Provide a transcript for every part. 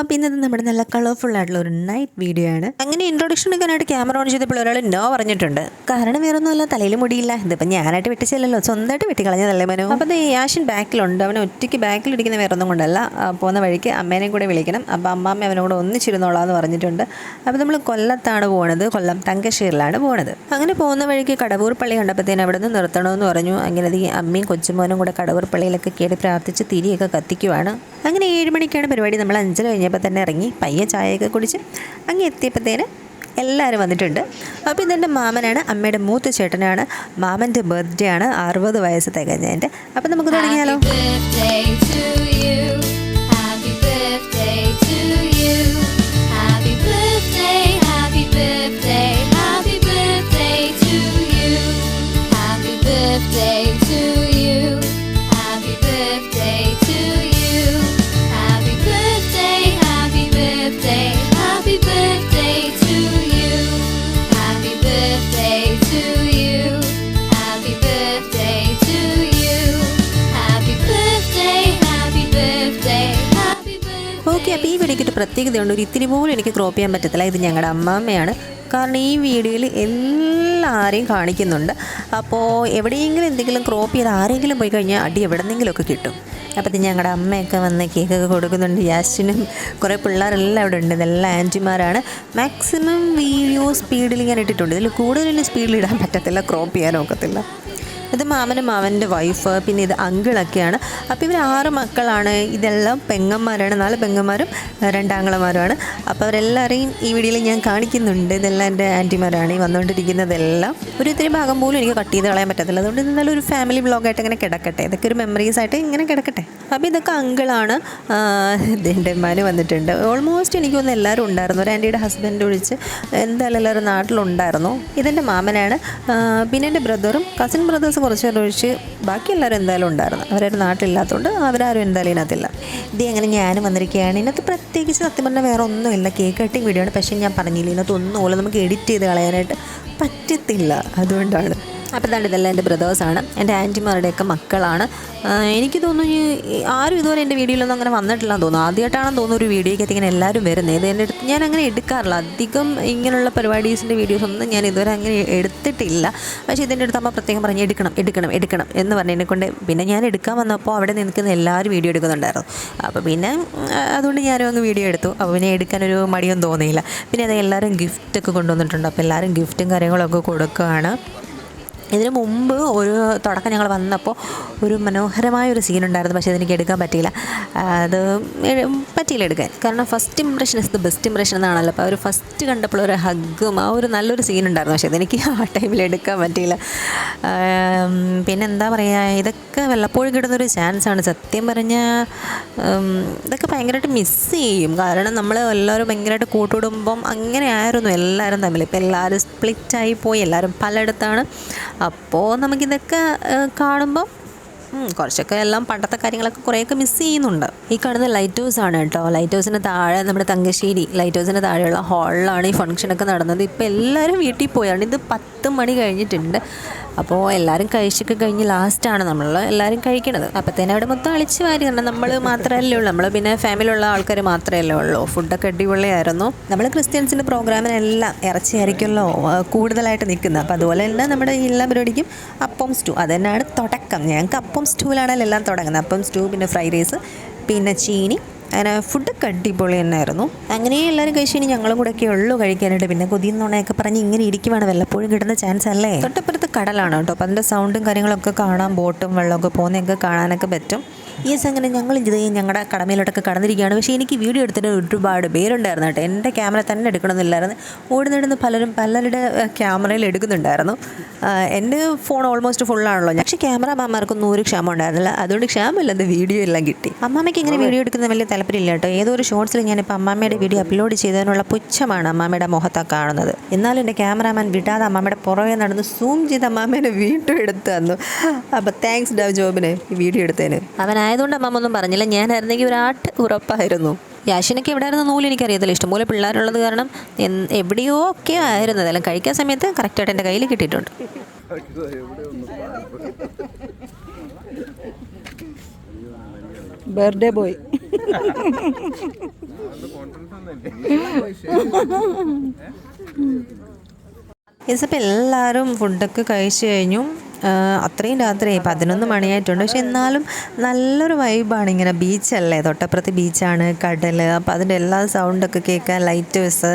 അപ്പോൾ ഇന്നത് നമ്മുടെ നല്ല കളർഫുൾ ആയിട്ടുള്ള ഒരു നൈറ്റ് വീഡിയോ ആണ്. അങ്ങനെ ഇൻട്രൊഡക്ഷൻ എടുക്കാനായിട്ട് ക്യാമറ ഓൺ ചെയ്തപ്പോൾ ഒരാൾ നോ പറഞ്ഞിട്ടുണ്ട്. കാരണം വേറെ ഒന്നുമല്ല തലയിൽ മുടിയില്ല. ഇതിപ്പോൾ ഞാനായിട്ട് വെട്ടിച്ചില്ലല്ലോ സ്വന്തമായിട്ട് വെട്ടിക്കളഞ്ഞതല്ലേ മനു? അപ്പോൾ ഈ ആശൻ ബാക്കിലുണ്ട്. അവനെ ഒറ്റയ്ക്ക് ബാക്കിലിരിക്കുന്ന വേറെ ഒന്നും കൊണ്ടല്ല പോകുന്ന വഴിക്ക് അമ്മേനെയും കൂടെ വിളിക്കണം. അപ്പോൾ അമ്മാമ്മ അവനോട് ഒന്നിച്ചിരുന്നോളാന്ന് പറഞ്ഞിട്ടുണ്ട്. അപ്പോൾ നമ്മൾ കൊല്ലത്താണ് പോണത്. കൊല്ലം തങ്കശ്ശേരിലാണ് പോണത്. അങ്ങനെ പോകുന്ന വഴിക്ക് കടവൂർ പള്ളി കണ്ടപ്പോഴത്തേന് അവിടെ നിന്ന് നിർത്തണമെന്ന് പറഞ്ഞു. അങ്ങനെ ഈ അമ്മയും കൊച്ചുമോനും കൂടെ കടവൂർ പള്ളിയിലൊക്കെ കയറി പ്രാർത്ഥിച്ച് തിരിയൊക്കെ കത്തിക്കുവാണ്. അങ്ങനെ ഏഴ് മണിക്കാണ് പരിപാടി. നമ്മൾ അഞ്ചര കഴിഞ്ഞപ്പോൾ തന്നെ ഇറങ്ങി പയ്യെ ചായയൊക്കെ കുടിച്ച് അങ്ങ് എത്തിയപ്പോഴത്തേന് എല്ലാവരും വന്നിട്ടുണ്ട്. അപ്പോൾ ഇതെന്റെ മാമനാണ് അമ്മയുടെ മൂത്ത ചേട്ടനാണ് മാമന്റെ ബർത്ത്ഡേ ആണ് അറുപത് വയസ്സ് തികഞ്ഞതിന്റെ. അപ്പോൾ നമുക്ക് തുടങ്ങിയാലോ? ഈ വീഡിയോയ്ക്ക് ഒരു പ്രത്യേകതയുണ്ട്. ഒരു ഇത്തിരി പോലും എനിക്ക് ക്രോപ്പ് ചെയ്യാൻ പറ്റത്തില്ല. ഇത് ഞങ്ങളുടെ അമ്മാമ്മയാണ്. കാരണം ഈ വീഡിയോയിൽ എല്ലാവരെയും കാണിക്കുന്നുണ്ട്. അപ്പോൾ എവിടെയെങ്കിലും എന്തെങ്കിലും ക്രോപ്പ് ചെയ്ത് ആരെങ്കിലും പോയി കഴിഞ്ഞാൽ അടി എവിടെന്നെങ്കിലുമൊക്കെ കിട്ടും. അപ്പോൾ ഞങ്ങളുടെ അമ്മയൊക്കെ വന്ന് കേക്കൊക്കെ കൊടുക്കുന്നുണ്ട്. യാസ്റ്റിനും കുറേ പിള്ളേരെല്ലാം അവിടെ ഉണ്ട്. ഇതെല്ലാം ആന്റിമാരാണ്. മാക്സിമം വീഡിയോ സ്പീഡിൽ ഞാൻ ഇട്ടിട്ടുണ്ട്. ഇതിൽ കൂടുതൽ സ്പീഡിൽ ഇടാൻ പറ്റത്തില്ല. ക്രോപ്പ് ചെയ്യാൻ ഒക്കത്തില്ല. ഇത് മാമനും മാമന്റെ വൈഫ് പിന്നെ ഇത് അങ്കിളൊക്കെയാണ്. അപ്പോൾ ഇവർ ആറ് മക്കളാണ്. ഇതെല്ലാം പെങ്ങന്മാരാണ്. നാല് പെങ്ങന്മാരും രണ്ടാങ്ങളമാരുമാണ്. അപ്പോൾ അവരെല്ലാവരെയും ഈ വീഡിയോയിൽ ഞാൻ കാണിക്കുന്നുണ്ട്. ഇതെല്ലാം എന്റെ ആന്റിമാരാണ് ഈ വന്നുകൊണ്ടിരിക്കുന്നതെല്ലാം. ഒരു ഇത്തിരി ഭാഗം പോലും എനിക്ക് കട്ട് ചെയ്ത് കളയാൻ പറ്റത്തില്ല. അതുകൊണ്ട് ഇത് നല്ലൊരു ഫാമിലി ബ്ലോഗായിട്ട് ഇങ്ങനെ കിടക്കട്ടെ. ഇതൊക്കെ ഒരു മെമ്മറീസ് ആയിട്ട് ഇങ്ങനെ കിടക്കട്ടെ. അപ്പോൾ ഇതൊക്കെ അങ്കിളാണ്. ഇതിന്റെ ഉമ്മാന് വന്നിട്ടുണ്ട്. ഓൾമോസ്റ്റ് എനിക്ക് തോന്നുന്നു എല്ലാവരും ഉണ്ടായിരുന്നു. ഒരു ആന്റിയുടെ ഹസ്ബൻഡ് ഒഴിച്ച് എന്തായാലും എല്ലാവരും നാട്ടിലുണ്ടായിരുന്നു. ഇതെന്റെ മാമനാണ്. പിന്നെ എന്റെ ബ്രദറും കസിൻ ബ്രദേഴ്സ് കുറച്ച് പേർ ഒഴിച്ച് ബാക്കി എല്ലാവരും എന്തായാലും ഉണ്ടായിരുന്നു. അവരൊരു നാട്ടിലില്ലാത്തതുകൊണ്ട് അവരാരും എന്തായാലും ഇതിനകത്തില്ല. ഇത് അങ്ങനെ ഞാനും വന്നിരിക്കുകയാണ്. ഇതിനകത്ത് പ്രത്യേകിച്ച് സത്യം പറഞ്ഞാൽ വേറെ ഒന്നുമില്ല. കേക്ക് കട്ടിങ് വീഡിയോ ആണ്. പക്ഷേ ഞാൻ പറഞ്ഞില്ല ഇതിനകത്ത് ഒന്നും നമുക്ക് എഡിറ്റ് ചെയ്ത് കളയാനായിട്ട് പറ്റത്തില്ല. അതുകൊണ്ടാണ്. അപ്പോൾ തന്നെ ഇതെല്ലാം എന്റെ ബ്രദേഴ്സാണ് എന്റെ ആന്റിമാരുടെയൊക്കെ മക്കളാണ്. എനിക്ക് തോന്നുന്നു ആരും ഇതുപോലെ എന്റെ വീഡിയോയിലൊന്നും അങ്ങനെ വന്നിട്ടില്ലെന്ന് തോന്നുന്നു. ആദ്യമായിട്ടാണെന്ന് തോന്നുന്നു ഒരു വീഡിയോയ്ക്ക് ഇങ്ങനെ എല്ലാവരും വരുന്നത്. ഇത് എന്റെ അടുത്ത് ഞാൻ അങ്ങനെ എടുക്കാറില്ല. അധികം ഇങ്ങനെയുള്ള പരിപാടീസിന്റെ വീഡിയോസ് ഒന്നും ഞാൻ ഇതുവരെ അങ്ങനെ എടുത്തിട്ടില്ല. പക്ഷേ ഇതിന്റെ അടുത്ത് അമ്മ പ്രത്യേകം പറഞ്ഞ് എടുക്കണം എടുക്കണം എടുക്കണം എന്ന് പറഞ്ഞതിനെ കൊണ്ട്. പിന്നെ ഞാൻ എടുക്കാൻ വന്നപ്പോൾ അവിടെ നിൽക്കുന്ന എല്ലാവരും വീഡിയോ എടുക്കുന്നുണ്ടായിരുന്നു. അപ്പോൾ പിന്നെ അതുകൊണ്ട് ഞാനും അങ്ങ് വീഡിയോ എടുത്തു. അപ്പോൾ പിന്നെ എടുക്കാനൊരു മടിയൊന്നും തോന്നിയില്ല. പിന്നെ അത് എല്ലാവരും ഗിഫ്റ്റൊക്കെ കൊണ്ടുവന്നിട്ടുണ്ട്. അപ്പോൾ എല്ലാവരും ഗിഫ്റ്റും കാര്യങ്ങളൊക്കെ കൊടുക്കുകയാണ്. ഇതിന് മുമ്പ് ഒരു തുടക്കം ഞങ്ങൾ വന്നപ്പോൾ ഒരു മനോഹരമായ ഒരു സീൻ ഉണ്ടായിരുന്നു. പക്ഷേ അതെനിക്ക് എടുക്കാൻ പറ്റിയില്ല. അത് പറ്റിയില്ല എടുക്കാൻ. കാരണം first impression is the best impression എന്നാണല്ലോ. അപ്പോൾ ഒരു ഫസ്റ്റ് കണ്ടപ്പോൾ ഒരു ഹഗ്ഗും ആ ഒരു നല്ലൊരു സീൻ ഉണ്ടായിരുന്നു. പക്ഷേ അതെനിക്ക് ആ ടൈമിൽ എടുക്കാൻ പറ്റിയില്ല. പിന്നെ എന്താ പറയുക ഇതൊക്കെ വല്ലപ്പോഴും കിട്ടുന്നൊരു ചാൻസാണ് സത്യം പറഞ്ഞാൽ ഇതൊക്കെ ഭയങ്കരമായിട്ട് മിസ് ചെയ്യും. കാരണം നമ്മൾ എല്ലാവരും ഭയങ്കരമായിട്ട് അങ്ങനെ ആയിരുന്നു എല്ലാവരും തമ്മിൽ. ഇപ്പോൾ എല്ലാവരും സ്പ്ലിറ്റായി പോയി. എല്ലാവരും പലയിടത്താണ് അപ്പോൾ നമുക്കിതൊക്കെ കാണുമ്പോൾ കുറച്ചൊക്കെ എല്ലാം പണ്ടത്തെ കാര്യങ്ങളൊക്കെ കുറേയൊക്കെ മിസ് ചെയ്യുന്നുണ്ട്. ഈ കാണുന്ന ലൈറ്റ് ഹൗസ് ആണ് കേട്ടോ. ലൈറ്റ് ഹൗസിന് താഴെ നമ്മുടെ തങ്കശ്ശേരി ലൈറ്റ് ഹൗസിന് താഴെയുള്ള ഹാളിലാണ് ഈ ഫംഗ്ഷനൊക്കെ നടന്നത്. ഇപ്പോൾ എല്ലാവരും വീട്ടിൽ പോയാണ്. ഇത് പത്ത് മണി കഴിഞ്ഞിട്ടുണ്ട്. അപ്പോൾ എല്ലാവരും കഴിച്ചൊക്കെ കഴിഞ്ഞ് ലാസ്റ്റാണ് നമ്മൾ എല്ലാവരും കഴിക്കണത്. അപ്പോഴത്തേനും അവിടെ മൊത്തം അളിച്ച് വാരി കാരണം നമ്മൾ മാത്രമല്ലേ ഉള്ളൂ. നമ്മൾ പിന്നെ ഫാമിലിയുള്ള ആൾക്കാർ മാത്രമല്ലേ ഉള്ളൂ. ഫുഡൊക്കെ അടിപൊളിയായിരുന്നു. നമ്മൾ ക്രിസ്ത്യൻസിന്റെ പ്രോഗ്രാമിനെല്ലാം ഇറച്ചിയായിരിക്കുമല്ലോ കൂടുതലായിട്ട് നിൽക്കുന്നത്. അപ്പോൾ അതുപോലെ തന്നെ നമ്മുടെ എല്ലാ പരിപാടിക്കും അപ്പം സ്റ്റൂ അത് തന്നെയാണ് തുടക്കം. ഞങ്ങൾക്ക് അപ്പം സ്റ്റൂവിലാണല്ലോ എല്ലാം തുടങ്ങുന്നത്. അപ്പം സ്റ്റൂ പിന്നെ ഫ്രൈഡ് റൈസ് പിന്നെ ചീനി അങ്ങനെ ഫുഡൊക്കെ അടിപൊളി തന്നെയായിരുന്നു അങ്ങനെ എല്ലാവരും കഴിച്ചു ഇനി ഞങ്ങളും കൂടെ ഒക്കെ ഉള്ളൂ കഴിക്കാനായിട്ട്. പിന്നെ കൊതിയെന്നുണയൊക്കെ പറഞ്ഞ് ഇങ്ങനെ ഇരിക്കുവാണ്. വല്ലപ്പോഴും കിട്ടുന്ന ചാൻസ് അല്ലേ? തൊട്ടപ്പുറത്ത് കടലാണ് കേട്ടോ. അപ്പം അതിന്റെ സൗണ്ടും കാര്യങ്ങളൊക്കെ കാണാൻ ബോട്ടും വെള്ളമൊക്കെ പോകുന്നതൊക്കെ കാണാനൊക്കെ പറ്റും. യെസ് അങ്ങനെ ഞങ്ങൾ ഇത് ഞങ്ങളുടെ കടമയിലോട്ടൊക്കെ കടന്നിരിക്കുകയാണ്. പക്ഷേ എനിക്ക് വീഡിയോ എടുത്തിട്ട് ഒരുപാട് പേരുണ്ടായിരുന്നു കേട്ടോ. എന്റെ ക്യാമറ തന്നെ എടുക്കണമെന്നില്ലായിരുന്നു. ഓടുന്നിടുന്ന് പലരും പലരുടെ ക്യാമറയിൽ എടുക്കുന്നുണ്ടായിരുന്നു. എന്റെ ഫോൺ ഓൾമോസ്റ്റ് ഫുള്ളാണല്ലോ. പക്ഷേ ക്യാമറ അമ്മമാർക്കൊന്നും ഒരു ക്ഷമ ഉണ്ടായിരുന്നില്ല. അതുകൊണ്ട് ക്ഷമയില്ലാതെ വീഡിയോ എല്ലാം കിട്ടി. അമ്മാമ്മയ്ക്ക് ഇങ്ങനെ വീഡിയോ എടുക്കുന്ന വലിയ താല്പര്യമില്ല കേട്ടോ. ഏതോ ഒരു ഷോർട്സിൽ ഞാനിപ്പോൾ അമ്മാമ്മയുടെ വീഡിയോ അപ്ലോഡ് ചെയ്തതിനുള്ള പുച്ഛമാണ് അമ്മാമ്മയുടെ മുഖത്താണ് കാണുന്നത്. എന്നാലും എന്റെ ക്യാമറാമാൻ വിടാതെ അമ്മാമ്മയുടെ പുറകെ നടന്ന് സൂം ചെയ്ത് അമ്മാമ്മേനെ വീണ്ടും എടുത്തു തന്നു. അപ്പോൾ താങ്ക്സ് ഡവ് ജോബിന് വീഡിയോ എടുത്തതിന്. അവനായതുകൊണ്ട് അമ്മമ്മ ഒന്നും പറഞ്ഞില്ല. ഞാനായിരുന്നെങ്കിൽ ഒരു ആട്ട് ഉറപ്പായിരുന്നു. യാഷിനൊക്കെ എവിടെ ആയിരുന്നു നൂൽ എനിക്കറിയത്തില്ല. ഇഷ്ടംപോലെ പിള്ളേരുള്ളത് കാരണം എവിടെയോ ഒക്കെ ആയിരുന്നു. അതെല്ലാം കഴിക്കാൻ സമയത്ത് കറക്റ്റായിട്ട് എന്റെ കയ്യിൽ കിട്ടിയിട്ടുണ്ട്. Birthday boy. ഇസപ്പം എല്ലാവരും ഫുഡൊക്കെ കഴിച്ചു കഴിഞ്ഞു. അത്രയും രാത്രി പതിനൊന്ന് മണിയായിട്ടുണ്ട്. പക്ഷെ എന്നാലും നല്ലൊരു വൈബാണ് ഇങ്ങനെ ബീച്ചല്ലേ തൊട്ടപ്പുറത്ത് ബീച്ചാണ് കടൽ അപ്പോൾ അതിന്റെ എല്ലാ സൗണ്ടൊക്കെ കേൾക്കാൻ ലൈറ്റ് വെസ്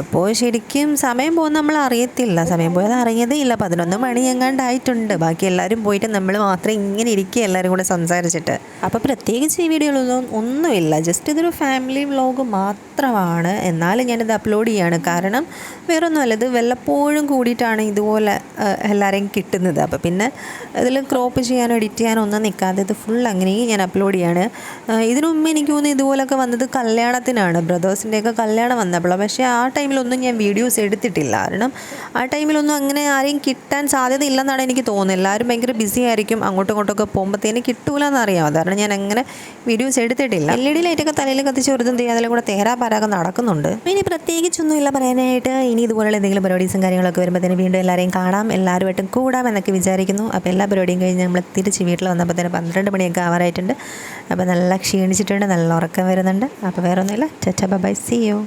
അപ്പോൾ ശരിക്കും സമയം പോകുന്ന നമ്മൾ അറിയത്തില്ല സമയം പോയത് അറിയതേ ഇല്ല പതിനൊന്ന് മണി എങ്ങാണ്ടായിട്ടുണ്ട് ബാക്കി എല്ലാവരും പോയിട്ട് നമ്മൾ മാത്രം ഇങ്ങനെ ഇരിക്കുക എല്ലാവരും കൂടെ സംസാരിച്ചിട്ട്. അപ്പോൾ പ്രത്യേകിച്ച് ഈ വീഡിയോകളൊന്നും ഒന്നുമില്ല. ജസ്റ്റ് ഇതൊരു ഫാമിലി വ്ലോഗ് മാത്രമാണ്. എന്നാലും ഞാനിത് അപ്ലോഡ് ചെയ്യാണ്. കാരണം വേറൊന്നുമല്ല ഇത് വല്ലപ്പോഴും കൂടിയിട്ടാണ് ഇതുപോലെ എല്ലാവരെയും കിട്ടുന്നത്. അപ്പോൾ പിന്നെ ഇതിൽ ക്രോപ്പ് ചെയ്യാനോ എഡിറ്റ് ചെയ്യാനോ ഒന്നും നിൽക്കാതെ ഇത് ഫുൾ അങ്ങനെ ഞാൻ അപ്ലോഡ് ചെയ്യാണ്. ഇതിനു മുമ്പ് എനിക്ക് തോന്നുന്നു ഇതുപോലൊക്കെ വന്നത് കല്യാണത്തിനാണ്. ബ്രദേഴ്സിന്റെയൊക്കെ കല്യാണം വന്നപ്പോൾ പക്ഷേ ആ ടൈമിലൊന്നും ഞാൻ വീഡിയോസ് എടുത്തിട്ടില്ല. കാരണം ആ ടൈമിലൊന്നും അങ്ങനെ ആരെയും കിട്ടാൻ സാധ്യത ഇല്ലെന്നാണ് എനിക്ക് തോന്നുന്നത്. എല്ലാവരും ഭയങ്കര ബിസി ആയിരിക്കും. അങ്ങോട്ടും ഇങ്ങോട്ടൊക്കെ പോകുമ്പോഴത്തേന് കിട്ടൂല എന്നറിയാം കാരണം ഞാൻ അങ്ങനെ വീഡിയോസ് എടുത്തിട്ടില്ല. എൽ ഇ ഡി ലൈറ്റൊക്കെ തലയിൽ കത്തിച്ച് വെറുതെ എന്ത് ചെയ്യാതെ കൂടെ തേരാ പാരാകം നടക്കുന്നുണ്ട്. ഇനി പ്രത്യേകിച്ചൊന്നുമില്ല പറയാനായിട്ട്. ഇനി ഇതുപോലുള്ള എന്തെങ്കിലും പരിപാടീസും കാര്യങ്ങളൊക്കെ വരുമ്പോഴത്തേന് വീണ്ടും എല്ലാവരെയും കാണാം. എല്ലാവരുമായിട്ടും കൂടാം എന്നൊക്കെ വിചാരിക്കുന്നു. അപ്പോൾ എല്ലാ പരിപാടിയും കഴിഞ്ഞ് നമ്മൾ തിരിച്ച് വീട്ടിൽ വന്നപ്പോൾ തന്നെ പന്ത്രണ്ട് മണിയൊക്കെ ആവാറായിട്ടുണ്ട്. അപ്പോൾ നല്ല ക്ഷീണിച്ചിട്ടുണ്ട്. നല്ല ഉറക്കം വരുന്നുണ്ട്. അപ്പോൾ വേറെ ഒന്നുമില്ല ചച്ച ബൈ. C U